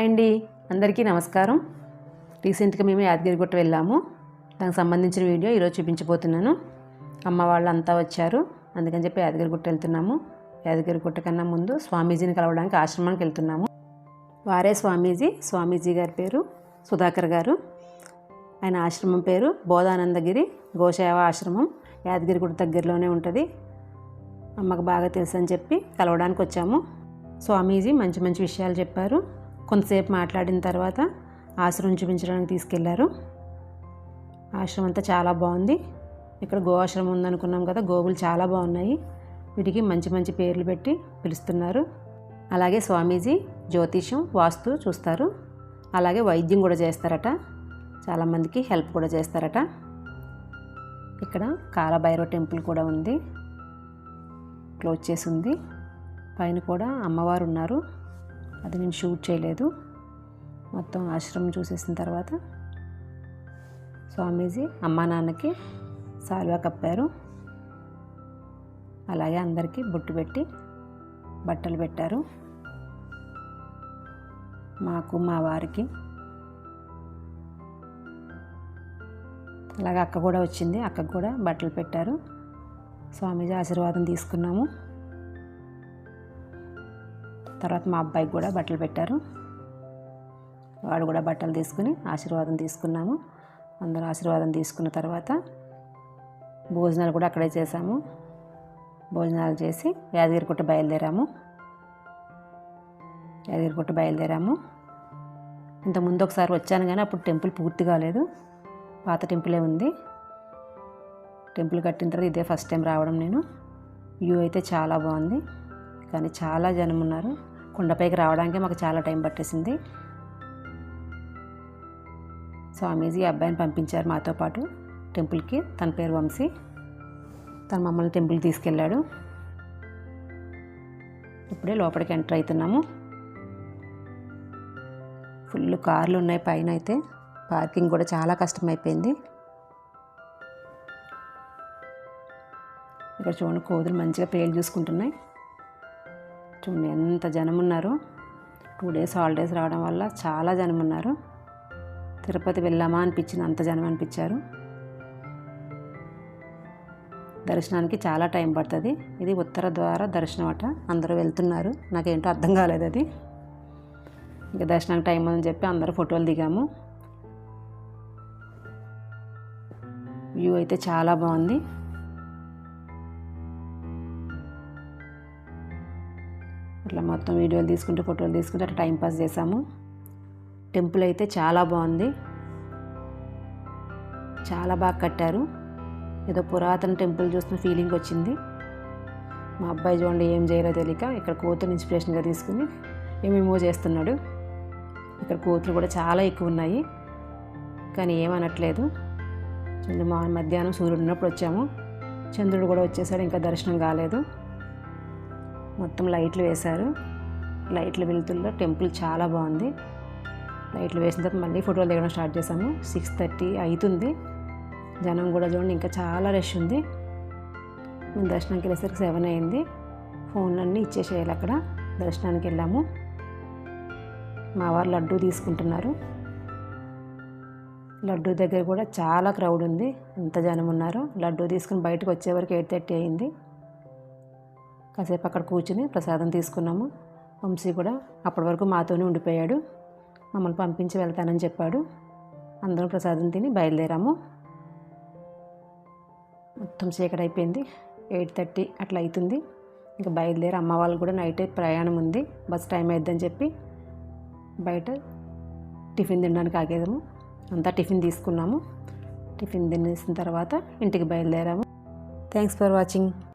Hi అండి. అందరికీ నమస్కారం. రీసెంట్గా మేము యాదగిరిగుట్ట వెళ్ళాము. దానికి సంబంధించిన వీడియో ఈరోజు చూపించబోతున్నాను. అమ్మ వాళ్ళు అంతా వచ్చారు. అందుకని చెప్పి యాదగిరిగుట్ట వెళ్తున్నాము. యాదగిరిగుట్ట కన్నా ముందు స్వామీజీని కలవడానికి ఆశ్రమానికి వెళ్తున్నాము. వారే స్వామీజీ. స్వామీజీ గారి పేరు సుధాకర్ గారు. ఆయన ఆశ్రమం పేరు బోధానందగిరి గోసేవ ఆశ్రమం. యాదగిరిగుట్ట దగ్గరలోనే ఉంటుంది. అమ్మకు బాగా తెలుసు అని చెప్పి కలవడానికి వచ్చాము. స్వామీజీ మంచి మంచి విషయాలు చెప్పారు. కొంతసేపు మాట్లాడిన తర్వాత ఆశ్రమం చూపించడానికి తీసుకెళ్ళారు. ఆశ్రమం అంతా చాలా బాగుంది. ఇక్కడ గో ఆశ్రమం ఉందనుకున్నాం కదా గోవులు చాలా బాగున్నాయి. వీటికి మంచి మంచి పేర్లు పెట్టి పిలుస్తున్నారు. అలాగే స్వామీజీ జ్యోతిషం వాస్తు చూస్తారు. అలాగే వైద్యం కూడా చేస్తారట. చాలామందికి హెల్ప్ కూడా చేస్తారట. ఇక్కడ కాలభైరవ టెంపుల్ కూడా ఉంది. క్లోజ్ చేసి ఉంది. పైన కూడా అమ్మవారు ఉన్నారు. అది నేను షూట్ చేయలేదు. మొత్తం ఆశ్రమం చూసేసిన తర్వాత స్వామీజీ అమ్మా నాన్నకి సాల్వా కప్పారు. అలాగే అందరికీ బొట్టు పెట్టి బట్టలు పెట్టారు. మాకు మా వారికి. అలాగే అక్క కూడా వచ్చింది. అక్కకు కూడా బట్టలు పెట్టారు. స్వామీజీ ఆశీర్వాదం తీసుకున్నాము. తర్వాత మా అబ్బాయికి కూడా బట్టలు పెట్టారు. వాడు కూడా బట్టలు తీసుకుని ఆశీర్వాదం తీసుకున్నాము. అందరూ ఆశీర్వాదం తీసుకున్న తర్వాత భోజనాలు కూడా అక్కడే చేసాము భోజనాలు చేసి యాదగిరిగుట్ట బయలుదేరాము. యాదగిరిగుట్ట బయలుదేరాము. ఇంతకుముందు ఒకసారి వచ్చాను కానీ అప్పుడు టెంపుల్ పూర్తి కాలేదు. పాత టెంపులే ఉంది. టెంపుల్ కట్టిన తర్వాత ఇదే ఫస్ట్ టైం రావడం నేను. వ్యూ అయితే చాలా బాగుంది. కానీ చాలా జనం ఉన్నారు. కొండపైకి రావడానికి మాకు చాలా టైం పట్టేసింది. స్వామీజీ అబ్బాయిని పంపించారు మాతో పాటు. టెంపుల్కి తన పేరు వంశీ. తన మమ్మల్ని టెంపుల్కి తీసుకెళ్ళాడు. ఇప్పుడే లోపలికి ఎంటర్ అవుతున్నాము. ఫుల్ కార్లు ఉన్నాయి పైన అయితే. పార్కింగ్ కూడా చాలా కష్టమైపోయింది. ఇక్కడ చూడండి కోతులు మంచిగా పేలు చూసుకుంటున్నాయి. చూడండి ఎంత జనం ఉన్నారు టూ డేస్ హాలిడేస్ రావడం వల్ల చాలా జనం ఉన్నారు తిరుపతి వెళ్ళామా అనిపించింది. అంత జనం అనిపించారు. దర్శనానికి చాలా టైం పడుతుంది. ఇది ఉత్తర ద్వార దర్శనం అట. అందరూ వెళ్తున్నారు. నాకేంటో అర్థం కాలేదు అది. ఇంకా దర్శనానికి టైం అని చెప్పి అందరూ ఫోటోలు దిగాము. వ్యూ అయితే చాలా బాగుంది. అట్లా మొత్తం వీడియోలు తీసుకుంటూ ఫోటోలు తీసుకుంటూ అట్లా టైం పాస్ చేసాము. టెంపుల్ అయితే చాలా బాగుంది. చాలా బాగా కట్టారు. ఏదో పురాతన టెంపుల్ చూస్తున్న ఫీలింగ్ వచ్చింది. మా అబ్బాయి చూడండి ఏం చేయాలో తెలియక ఇక్కడ కూతురు ఇన్స్పిరేషన్గా తీసుకుని ఏమేమో చేస్తున్నాడు. ఇక్కడ కోతులు కూడా చాలా ఎక్కువ ఉన్నాయి. కానీ ఏమనట్లేదు చూడండి మా మధ్యాహ్నం సూర్యుడు ఉన్నప్పుడు వచ్చాము. చంద్రుడు కూడా వచ్చేసాడు ఇంకా దర్శనం కాలేదు. మొత్తం లైట్లు వేశారు. లైట్లు వెలుతుల్లో టెంపుల్ చాలా బాగుంది. లైట్లు వేసిన తర్వాత మళ్ళీ ఫోటోలు దిగడం స్టార్ట్ చేసాము సిక్స్ థర్టీ అవుతుంది జనం కూడా చూడండి ఇంకా చాలా రష్ ఉంది. మేము దర్శనానికి వెళ్ళేసరికి సెవెన్ అయింది. ఫోన్లన్నీ ఇచ్చేసేయాలి అక్కడ. దర్శనానికి వెళ్ళాము. మా వారు లడ్డు తీసుకుంటున్నారు. లడ్డు దగ్గర కూడా చాలా క్రౌడ్ ఉంది. ఎంత జనం ఉన్నారు. లడ్డు తీసుకుని బయటకు వచ్చే వరకు ఎయిట్ థర్టీ అయింది. కాసేపు అక్కడ కూర్చుని ప్రసాదం తీసుకున్నాము. వంశీ కూడా అప్పటి వరకు మాతోనే ఉండిపోయాడు. మమ్మల్ని పంపించి వెళ్తానని చెప్పాడు. అందరం ప్రసాదం తిని బయలుదేరాము. మొత్తం చీకటి అయిపోయింది. ఎయిట్ థర్టీ అట్లా అవుతుంది. ఇంకా బయలుదేరి అమ్మ వాళ్ళు కూడా నైట్ ప్రయాణం ఉంది. బస్ టైం అయిద్దని చెప్పి బయట టిఫిన్ తినడానికి ఆగేదాము. అంతా టిఫిన్ తీసుకున్నాము. టిఫిన్ తినేసిన తర్వాత ఇంటికి బయలుదేరాము. Thanks for watching